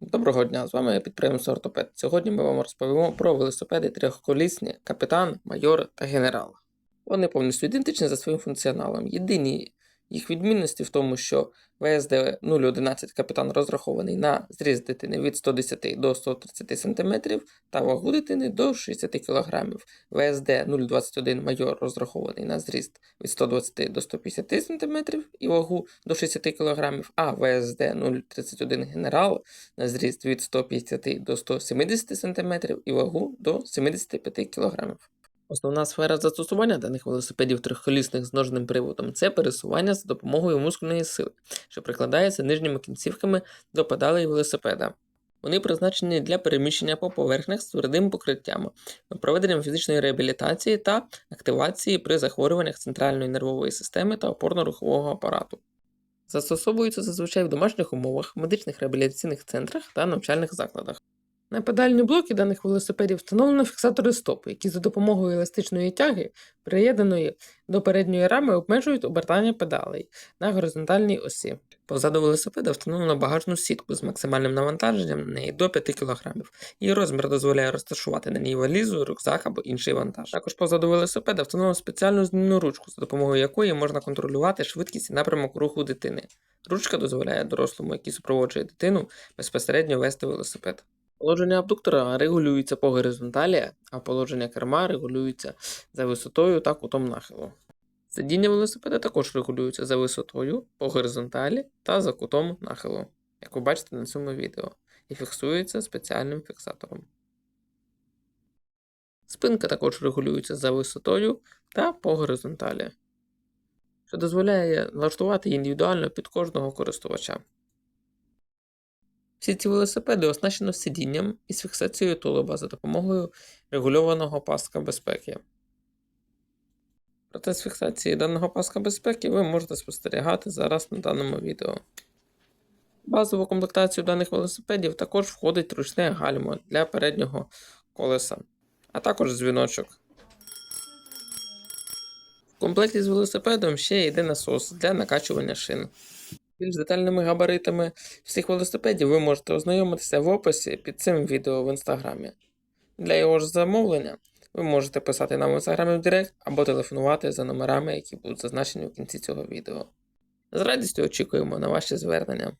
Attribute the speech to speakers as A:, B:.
A: Доброго дня, з вами підприємство Ортопед. Сьогодні ми вам розповімо про велосипеди трьохколісні капітан, майор та генерал. Вони повністю ідентичні за своїм функціоналом. Єдині їх відмінності в тому, що ВСД 011 капітан розрахований на зріст дитини від 110 до 130 см та вагу дитини до 60 кг. ВСД 021 майор розрахований на зріст від 120 до 150 см і вагу до 60 кг, а ВСД 031 генерал на зріст від 150 до 170 см і вагу до 75 кг. Основна сфера застосування даних велосипедів трьохколісних з ножним приводом це пересування за допомогою мускульної сили, що прикладається нижніми кінцівками до педалей велосипеда. Вони призначені для переміщення по поверхнях з твердим покриттям, проведенням фізичної реабілітації та активації при захворюваннях центральної нервової системи та опорно-рухового апарату. Застосовуються зазвичай в домашніх умовах, медичних реабілітаційних центрах та навчальних закладах. На педальні блоки даних велосипедів встановлено фіксатори стопи, які за допомогою еластичної тяги, приєднаної до передньої рами, обмежують обертання педалей на горизонтальній осі. Позаду велосипеда встановлено багажну сітку з максимальним навантаженням на неї до 5 кг. Її розмір дозволяє розташувати на ній валізу, рюкзак або інший вантаж. Також позаду велосипеда встановлено спеціальну змінну ручку, за допомогою якої можна контролювати швидкість і напрямок руху дитини. Ручка дозволяє дорослому, який супроводжує дитину, безпосередньо вести велосипед. Положення абдуктора регулюється по горизонталі, а положення керма регулюється за висотою та кутом нахилу. Сидіння велосипеда також регулюється за висотою по горизонталі та за кутом нахилу, як ви бачите на цьому відео, і фіксується спеціальним фіксатором. Спинка також регулюється за висотою та по горизонталі, що дозволяє налаштувати індивідуально під кожного користувача. Всі ці велосипеди оснащено сидінням із фіксацією тулуба за допомогою регульованого паска безпеки. Процес фіксації даного паска безпеки ви можете спостерігати зараз на даному відео. Базову комплектацію даних велосипедів також входить ручне гальмо для переднього колеса, а також дзвіночок. В комплекті з велосипедом ще йде насос для накачування шин. Більш детальними габаритами всіх велосипедів ви можете ознайомитися в описі під цим відео в інстаграмі. Для його ж замовлення ви можете писати нам в інстаграмі в Директ або телефонувати за номерами, які будуть зазначені в кінці цього відео. З радістю очікуємо на ваші звернення.